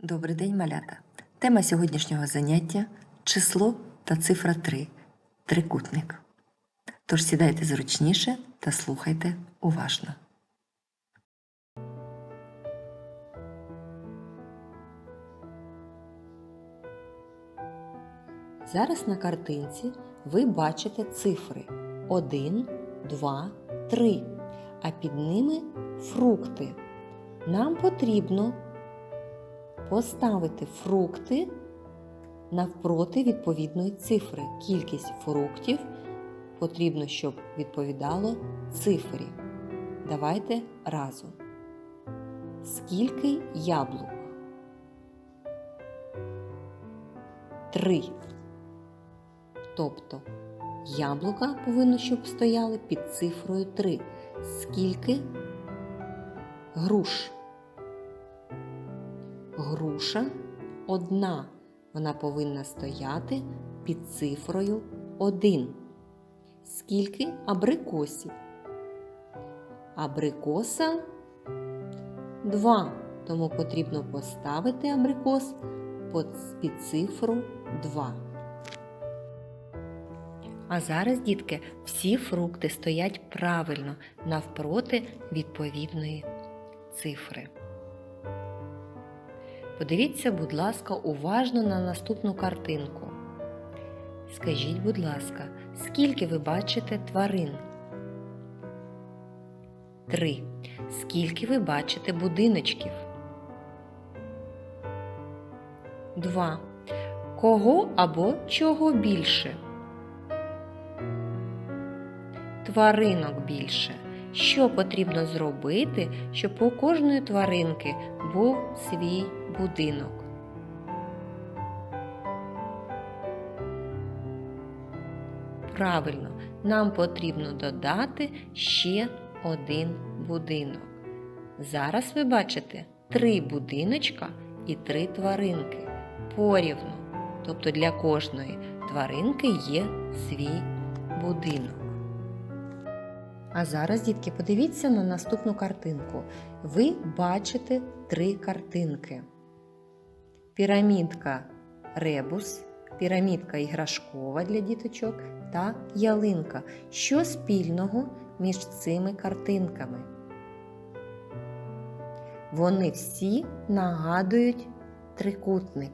Добрий день, малята! Тема сьогоднішнього заняття число та цифра 3 трикутник. Тож сідайте зручніше та слухайте уважно. Зараз на картинці ви бачите цифри 1, 2, 3, а під ними фрукти. Нам потрібно поставити фрукти навпроти відповідної цифри. Кількість фруктів потрібно, щоб відповідало цифрі. Давайте разом. Скільки яблук? Три. Тобто яблука повинно, щоб стояли під цифрою 3. Скільки груш? Груша одна. Вона повинна стояти під цифрою 1. Скільки абрикосів? Абрикоса 2. Тому потрібно поставити абрикос під цифру 2. А зараз, дітки, всі фрукти стоять правильно навпроти відповідної цифри. Подивіться, будь ласка, уважно на наступну картинку. Скажіть, будь ласка, скільки ви бачите тварин? Три. Скільки ви бачите будиночків? Два. Кого або чого більше? Тваринок більше. Що потрібно зробити, щоб у кожної тваринки був свій будинок? Правильно, нам потрібно додати ще один будинок. Зараз ви бачите три будиночка і три тваринки порівну. Тобто для кожної тваринки є свій будинок. А зараз, дітки, подивіться на наступну картинку. Ви бачите три картинки: пірамідка ребус, пірамідка іграшкова для діточок та ялинка. Що спільного між цими картинками? Вони всі нагадують трикутник.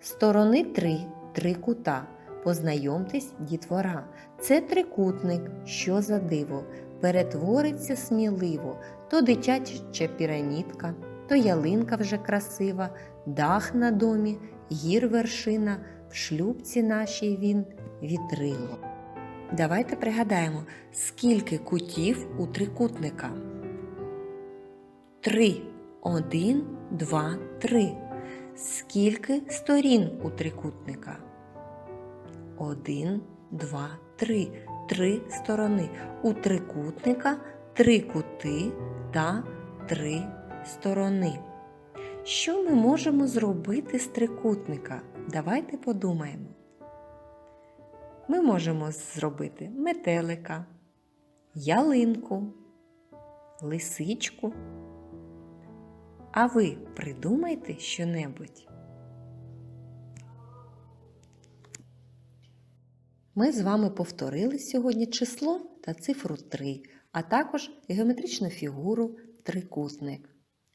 Сторони три, три кута. Познайомтесь, дітвора. Це трикутник, що за диво, перетвориться сміливо, то дитяча пірамідка, то ялинка вже красива, дах на домі, гір вершина, в шлюбці нашій він вітрило. Давайте пригадаємо, скільки кутів у трикутника. Три. Один, два, три. Скільки сторін у трикутника? Один, два, три. Три сторони. У трикутника три кути та три сторони. Що ми можемо зробити з трикутника? Давайте подумаємо. Ми можемо зробити метелика, ялинку, лисичку. А ви придумайте щонебудь. Ми з вами повторили сьогодні число та цифру 3, а також геометричну фігуру трикутник.